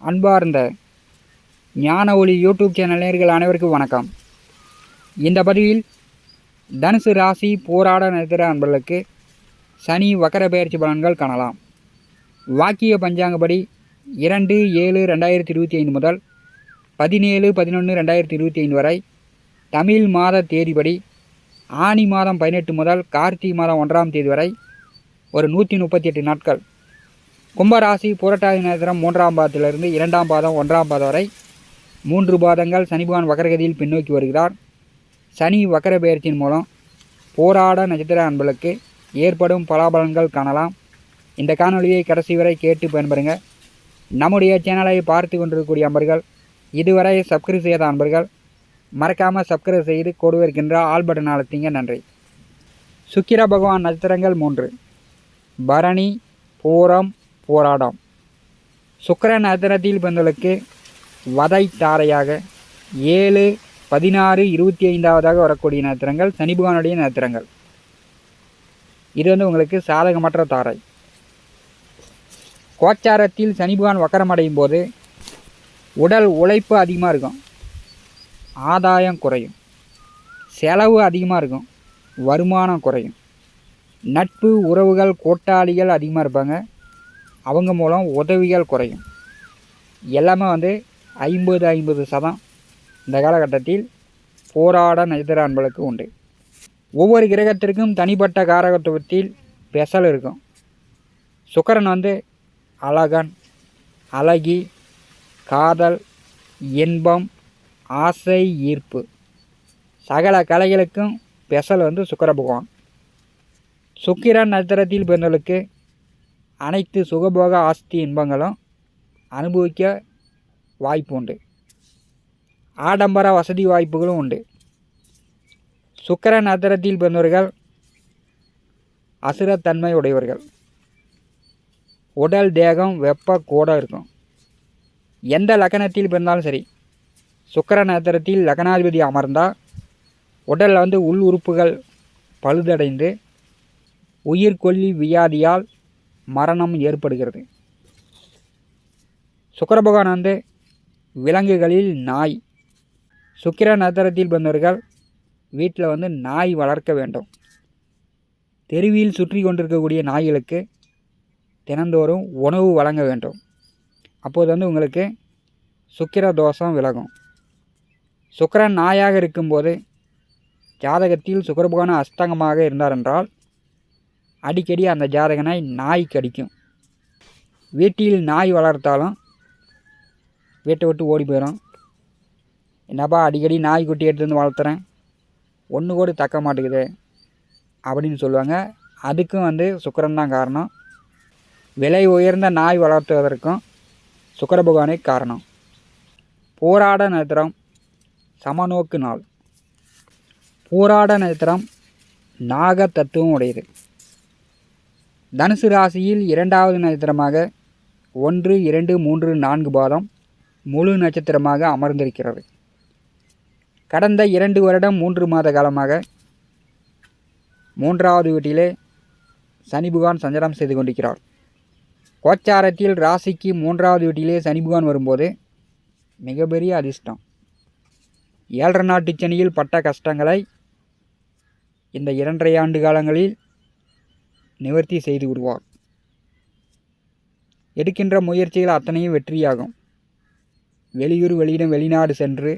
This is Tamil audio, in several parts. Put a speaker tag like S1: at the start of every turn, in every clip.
S1: அன்பார்ந்த ஞான ஒளி யூடியூப் சேனல் நேர்கள் அனைவருக்கும் வணக்கம். இந்த பதிவில் தனுசு ராசி போராட நிறுத்துகிற அன்பர்களுக்கு சனி வக்கர பயிற்சி பலன்கள் காணலாம். வாக்கிய பஞ்சாங்கப்படி இரண்டு ஏழு ரெண்டாயிரத்தி இருபத்தி ஐந்து முதல் பதினேழு பதினொன்று ரெண்டாயிரத்தி இருபத்தி ஐந்து வரை தமிழ் மாத தேதிப்படி ஆனி மாதம் பதினெட்டு முதல் கார்த்திகை மாதம் ஒன்றாம் தேதி வரை ஒரு நூற்றி முப்பத்தி எட்டு நாட்கள் கும்பராசி புரட்டாதி நட்சத்திரம் மூன்றாம் பாதத்திலிருந்து இரண்டாம் பாதம் ஒன்றாம் பாதம் வரை மூன்று பாதங்கள் சனி பகவான் வக்கரகதியில் பின்னோக்கி வருகிறார். சனி வக்கர பெயர்ச்சியின் மூலம் போராட நட்சத்திர அன்பர்களுக்கு ஏற்படும் பலாபலன்கள் காணலாம். இந்த காணொலியை கடைசி வரை கேட்டு பயன்பெறுங்க. நம்முடைய சேனலை பார்த்து கொண்டிருக்கக்கூடிய அன்பர்கள் இதுவரை சப்ஸ்கிரைப் செய்யாத அன்பர்கள் மறக்காமல் சப்ஸ்கிரைப் செய்து கொடுவே இருக்கின்ற ஆல் பட்டன் அழுத்திங்க. நன்றி. சுக்கிர பகவான் நட்சத்திரங்கள் மூன்று. பரணி பூரம் போராடும். சுக்கரன் அதிரத்தில் பிறந்தவர்களுக்கு வதை தாரையாக ஏழு பதினாறு இருபத்தி ஐந்தாவதாக வரக்கூடிய நட்சத்திரங்கள் சனி பகவானுடைய நட்சத்திரங்கள். இது வந்து உங்களுக்கு சாதகமற்ற தாரை. கோச்சாரத்தில் சனிபகவான் வக்கரமடையும் போது உடல் உழைப்பு அதிகமாக இருக்கும். ஆதாயம் குறையும். செலவு அதிகமாக இருக்கும். வருமானம் குறையும். நட்பு உறவுகள் கூட்டாளிகள் அதிகமாக இருப்பாங்க. அவங்க மூலம் உதவிகள் குறையும். எல்லாமே வந்து ஐம்பது ஐம்பது சதம் இந்த காலகட்டத்தில் போராட நட்சத்திர அன்பளுக்கு உண்டு. ஒவ்வொரு கிரகத்திற்கும் தனிப்பட்ட காரகத்துவத்தில் பெசல் இருக்கும். சுக்கரன் வந்து அழகன் அழகி காதல் இன்பம் ஆசை ஈர்ப்பு. சகல கலைகளுக்கும் பெசல் வந்து சுக்கர பகவான். சுக்கிரன் நட்சத்திரத்தில் பிறந்தவர்களுக்கு அனைத்து சுகபோக ஆஸ்தி இன்பங்களும் அனுபவிக்க வாய்ப்பு உண்டு ஆடம்பர வசதி வாய்ப்புகளும் உண்டு. சுக்கர நகரத்தில் பிறந்தவர்கள் அசுரத்தன்மை உடையவர்கள். உடல் தேகம் வெப்ப கூட இருக்கும். எந்த லக்கணத்தில் பிறந்தாலும் சரி சுக்கர நகரத்தில் லக்னாதிபதி அமர்ந்தால் உடலில் வந்து உள் உறுப்புகள் பழுதடைந்து உயிர்கொல்லி வியாதியால் மரணம் ஏற்படுகிறது. சுக்கிர பகவான் வந்து விலங்குகளில் நாய். சுக்கிர நட்சத்திரத்தில் பிறந்தவர்கள் வீட்டில் வந்து நாய் வளர்க்க வேண்டும். தெருவில் சுற்றி கொண்டிருக்கக்கூடிய நாய்களுக்கு தினந்தோறும் உணவு வழங்க வேண்டும். அப்போது வந்து உங்களுக்கு சுக்கிர தோஷம் விலகும். சுக்கரன் நாயாக இருக்கும்போது ஜாதகத்தில் சுக்கரபகவான அஸ்தங்கமாக இருந்தார் என்றால் அடிக்கடி அந்த ஜாதக நாய் கடிக்கும் வீட்டில் நாய் வளர்த்தாலும் வீட்டை விட்டு ஓடி போயிடும். என்னப்பா அடிக்கடி நாய் குட்டி எடுத்து வந்து வளர்த்துறேன்? ஒன்று கூட தக்க மாட்டேங்குது அப்படின்னு சொல்லுவாங்க. அதுக்கும் வந்து சுக்கரன் தான் காரணம். விலை உயர்ந்த நாய் வளர்த்துவதற்கும் சுக்கர பகவானே காரணம். போராட நட்சத்திரம் சமநோக்கு நாள். போராட நட்சத்திரம் நாக தத்துவம் உடையது. தனுசு ராசியில் இரண்டாவது நட்சத்திரமாக ஒன்று இரண்டு மூன்று நான்கு பாதம் முழு நட்சத்திரமாக அமர்ந்திருக்கிறது. கடந்த இரண்டு வருடம் மூன்று மாத காலமாக மூன்றாவது வீட்டிலே சனி புகான் சஞ்சாரம் செய்து கொண்டிருக்கிறார். கோச்சாரத்தில் ராசிக்கு மூன்றாவது வீட்டிலே சனி புகான் வரும்போது மிகப்பெரிய அதிர்ஷ்டம். ஏழரை நாட்டு சனியில் பட்ட கஷ்டங்களை இந்த இரண்டரை ஆண்டு காலங்களில் நிவர்த்தி செய்து விடுவார் எடுக்கின்ற முயற்சிகள் அத்தனையும் வெற்றியாகும். வெளியூர் வெளியிடம் வெளிநாடு சென்று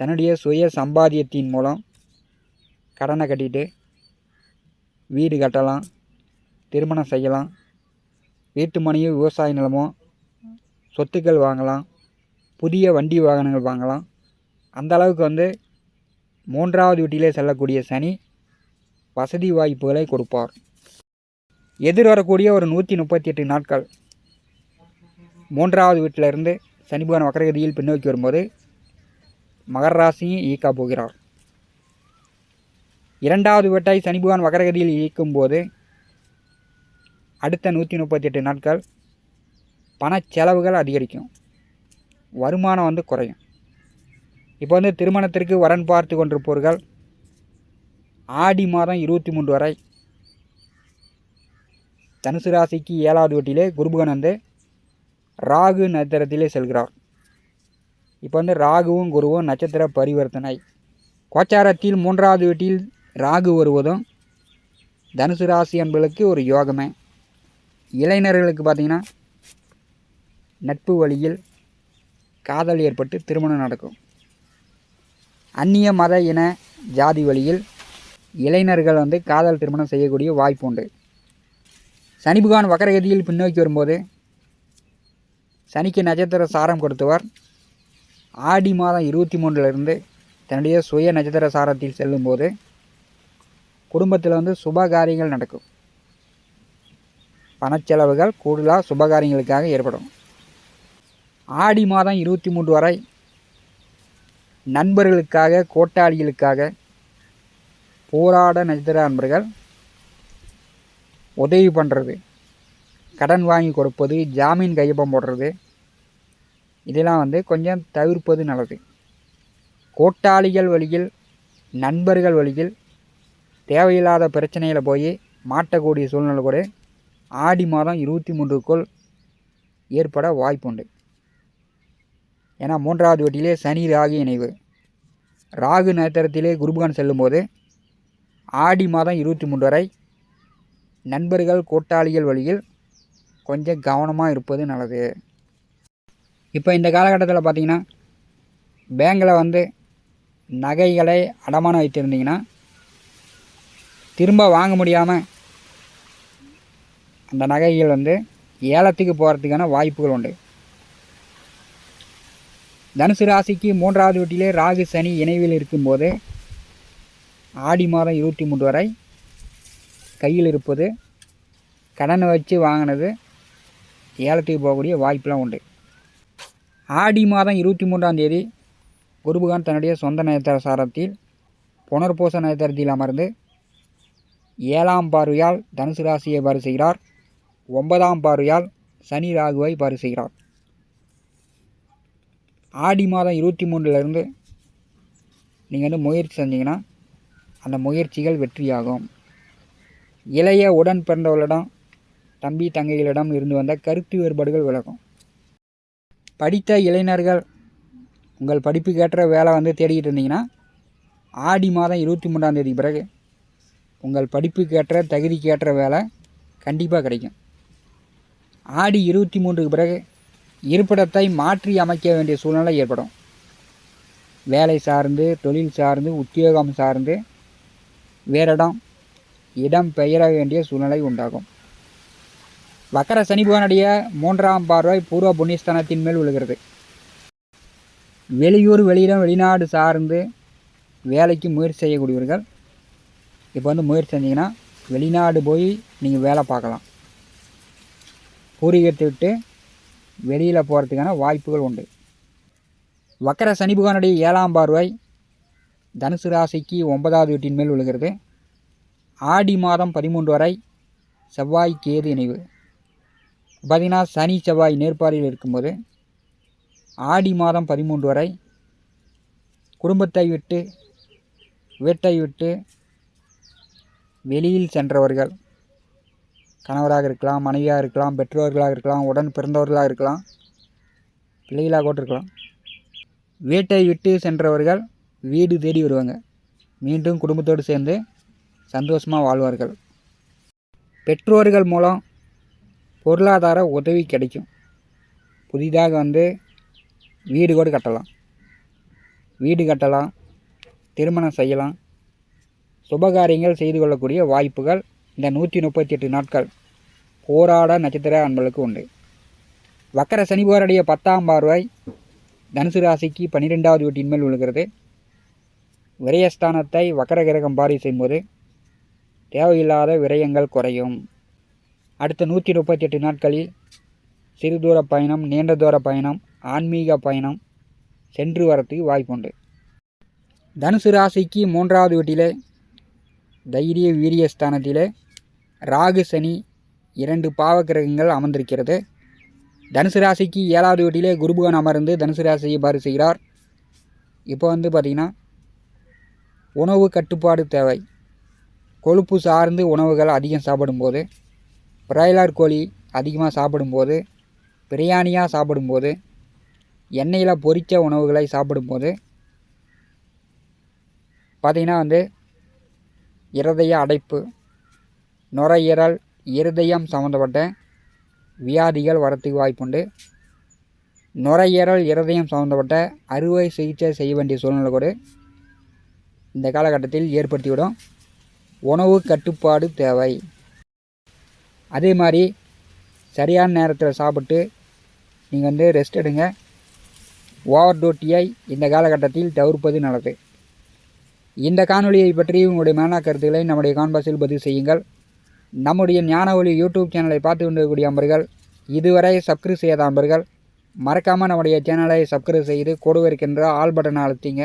S1: தன்னுடைய சுய சம்பாதியத்தின் மூலம் கடனை கட்டிட்டு வீடு கட்டலாம் திருமணம் செய்யலாம் வீட்டு மனையோ விவசாய நிலமோ சொத்துக்கள் வாங்கலாம் புதிய வண்டி வாகனங்கள் வாங்கலாம். அந்த அளவுக்கு வந்து மூன்றாவது வீட்டிலே செல்லக்கூடிய சனி வசதி வாய்ப்புகளை கொடுப்பார். எதிர்வரக்கூடிய ஒரு நூற்றி முப்பத்தி எட்டு நாட்கள். மூன்றாவது வீட்டிலிருந்து சனி வக்கரகதியில் பின்னோக்கி வரும்போது மகர ராசியும் ஈக்கா போகிறார். இரண்டாவது வீட்டை சனி பகவான் வக்கரகதியில் இயக்கும்போது அடுத்த நூற்றி முப்பத்தி எட்டு நாட்கள் பண செலவுகள் அதிகரிக்கும். வருமானம் வந்து குறையும். இப்போ வந்து திருமணத்திற்கு வரன் பார்த்து கொண்டிருப்பவர்கள் ஆடி மாதம் இருபத்தி மூன்று வரை தனுசு ராசிக்கு ஏழாவது வட்டியிலே குருபகன் வந்து ராகு நட்சத்திரத்திலே செல்கிறார். இப்போ வந்து ராகுவும் குருவும் நட்சத்திர பரிவர்த்தனை. கோச்சாரத்தில் மூன்றாவது வீட்டில் ராகு வருவதும் தனுசு ராசி என்பதற்கு ஒரு யோகமே. இளைஞர்களுக்கு பார்த்திங்கன்னா நட்பு வழியில் காதல் ஏற்பட்டு திருமணம் நடக்கும். அந்நிய மத இன ஜாதி வழியில் இளைஞர்கள் வந்து காதல் திருமணம் செய்யக்கூடிய வாய்ப்பு உண்டு. சனி பகவான் வக்கரகதியில் பின்னோக்கி வரும்போது சனிக்கு நட்சத்திர சாரம் கொடுத்தவர். ஆடி மாதம் இருபத்தி மூன்றிலிருந்து தன்னுடைய சுய நட்சத்திர சாரத்தில் செல்லும்போது குடும்பத்தில் வந்து சுப காரியங்கள் நடக்கும். பணச்செலவுகள் கூடுதலாக சுபகாரியங்களுக்காக ஏற்படும். ஆடி மாதம் இருபத்தி மூன்று வரை நண்பர்களுக்காக கோட்டாளிகளுக்காக போராட நட்சத்திர அன்பர்கள் உதவி பண்ணுறது கடன் வாங்கி கொடுப்பது ஜாமீன் கையொப்பம் போடுறது இதெல்லாம் வந்து கொஞ்சம் தவிர்ப்பது நல்லது. கோட்டாளிகள் வழியில் நண்பர்கள் வழியில் தேவையில்லாத பிரச்சனையில் போய் மாட்டக்கூடிய சூழ்நிலை கூட ஆடி மாதம் இருபத்தி மூன்றுக்குள் ஏற்பட வாய்ப்புண்டு. ஏன்னா மூன்றாவது வட்டியிலே சனி ராகு இணைவு. ராகு நட்சத்திரத்திலே குருபகான் செல்லும்போது ஆடி மாதம் இருபத்தி மூன்று வரை நண்பர்கள் கூட்டாளிகள் வழியில் கொஞ்சம் கவனமாக இருப்பது நல்லது. இப்போ இந்த காலகட்டத்தில் பார்த்தீங்கன்னா பேங்கில் வந்து நகைகளை அடமானம் வைத்திருந்தீங்கன்னா திரும்ப வாங்க முடியாமல் அந்த நகைகள் வந்து ஏலத்துக்கு போகிறதுக்கான வாய்ப்புகள் உண்டு. தனுசு ராசிக்கு மூன்றாவது வீட்டிலே ராகு சனி இணைவில் இருக்கும்போது ஆடி மாதம் இருபத்தி மூன்று வரை கையில் இருப்பது கடனை வச்சு வாங்கினது ஏலத்துக்கு போகக்கூடிய வாய்ப்பெலாம் உண்டு. ஆடி மாதம் இருபத்தி மூன்றாம் தேதி குருபகான் தன்னுடைய சொந்த நயத்தர சாரத்தில் புனர்பூச நயத்தரத்தில் அமர்ந்து ஏழாம் பார்வையால் தனுசு ராசியை பாரு செய்கிறார் ஒன்பதாம் பார்வையால் சனி ராகுவை பாரு செய்கிறார் ஆடி மாதம் இருபத்தி மூன்றுலேருந்து நீங்கள் வந்து முயற்சி செஞ்சீங்கன்னா அந்த முயற்சிகள் வெற்றியாகும். இளைய உடன் பிறந்தவர்களிடம் தம்பி தங்கைகளிடம் இருந்து வந்த கருத்து வேறுபாடுகள் விலகும். படித்த இளைஞர்கள் உங்கள் படிப்புக்கேற்ற வேலை வந்து தேடிக்கிட்டு இருந்தீங்கன்னா ஆடி மாதம் இருபத்தி மூன்றாம் தேதி பிறகு உங்கள் படிப்புக்கேற்ற தகுதிக்கேற்ற வேலை கண்டிப்பாக கிடைக்கும். ஆடி இருபத்தி மூன்றுக்கு பிறகு இருப்பிடத்தை மாற்றி அமைக்க வேண்டிய சூழ்நிலை ஏற்படும். வேலை சார்ந்து தொழில் சார்ந்து உத்தியோகம் சார்ந்து வேறிடம் இடம் பெயர வேண்டிய சூழ்நிலை உண்டாகும். வக்கர சனி மூன்றாம் பார்வை பூர்வ புண்ணியஸ்தானத்தின் மேல் விழுகிறது. வெளியூர் வெளியிடம் வெளிநாடு சார்ந்து வேலைக்கு முயற்சி செய்யக்கூடியவர்கள் இப்போ வந்து முயற்சி செஞ்சீங்கன்னா வெளிநாடு போய் நீங்கள் வேலை பார்க்கலாம். பூர்வீகத்தை விட்டு வெளியில் போகிறதுக்கான வாய்ப்புகள் உண்டு. வக்கர சனி ஏழாம் பார்வை தனுசு ராசிக்கு ஒன்பதாவது வீட்டின் மேல் விழுகிறது. ஆடி மாதம் பதிமூன்று வரை செவ்வாய் கேது இணைவு. பார்த்திங்கன்னா சனி செவ்வாய் நேர்பாரியில் இருக்கும்போது ஆடி மாதம் பதிமூன்று வரை குடும்பத்தை விட்டு வீட்டை விட்டு வெளியில் சென்றவர்கள் கணவராக இருக்கலாம் மனைவியாக இருக்கலாம் பெற்றோர்களாக இருக்கலாம் உடன் பிறந்தவர்களாக இருக்கலாம் பிள்ளைகளாக கூட இருக்கலாம். வீட்டை விட்டு சென்றவர்கள் வீடு தேடி வருவாங்க. மீண்டும் குடும்பத்தோடு சேர்ந்து சந்தோஷமாக வாழ்வார்கள். பெற்றோர்கள் மூலம் பொருளாதார உதவி கிடைக்கும். புதிதாக வந்து வீடு கூட கட்டலாம். வீடு கட்டலாம் திருமணம் செய்யலாம். சுபகாரியங்கள் செய்து கொள்ளக்கூடிய வாய்ப்புகள் இந்த நூற்றி முப்பத்தி எட்டு நாட்கள் போராட நட்சத்திர அன்பளுக்கு உண்டு. வக்கர சனிபோருடைய பத்தாம் பார்வை தனுசு ராசிக்கு பன்னிரெண்டாவது வீட்டின் மேல் விழுகிறது. விரயஸ்தானத்தை வக்கரகிரகம் பாரி செய்யும்போது தேவையில்லாத விரயங்கள் குறையும். அடுத்த நூற்றி முப்பத்தி எட்டு நாட்களில் சிறு தூர பயணம் நீண்ட தூர பயணம் ஆன்மீக பயணம் சென்று வரத்துக்கு வாய்ப்புண்டு. தனுசு ராசிக்கு மூன்றாவது வீட்டிலே தைரிய வீரிய ஸ்தானத்திலே ராகு சனி இரண்டு பாவ கிரகங்கள் அமர்ந்திருக்கிறது. தனுசு ராசிக்கு ஏழாவது வீட்டிலே குருபுகன் அமர்ந்து தனுசு ராசியை பாரு செய்கிறார். இப்போ வந்து பார்த்திங்கன்னா உணவு கட்டுப்பாடு தேவை. கொழுப்பு சார்ந்து உணவுகள் அதிகம் சாப்பிடும்போது பிராய்லர் கோழி அதிகமாக சாப்பிடும்போது பிரியாணியாக சாப்பிடும்போது எண்ணெயில் பொரித்த உணவுகளை சாப்பிடும்போது பார்த்திங்கன்னா வந்து இருதய அடைப்பு நுரையீரல் இருதயம் சம்மந்தப்பட்ட வியாதிகள் வரத்துக்கு வாய்ப்புண்டு. நுரையீரல் இருதயம் சம்மந்தப்பட்ட அறுவை சிகிச்சை செய்ய வேண்டிய சூழ்நிலை கூட இந்த காலகட்டத்தில் ஏற்படுத்திவிடும் உணவு கட்டுப்பாடு தேவை. அதே மாதிரி சரியான நேரத்தில் சாப்பிட்டு நீங்கள் வந்து ரெஸ்ட் எடுங்க. ஓவர் டூட்டியை இந்த காலகட்டத்தில் தவிர்ப்பது நல்லது. இந்த காணொலியை பற்றி உங்களுடைய மேனா கருத்துக்களை நம்முடைய கான்பாஸில் பதிவு செய்யுங்கள். நம்முடைய ஞான ஒளி யூடியூப் சேனலை பார்த்து கொண்டிருக்கக்கூடிய நண்பர்கள் இதுவரை சப்ஸ்கிரைப் செய்யாத நண்பர்கள் மறக்காமல் நம்முடைய சேனலை சப்ஸ்கிரைப் செய்து கொடுவிருக்கின்ற ஆல் பட்டனை அழுத்திங்க.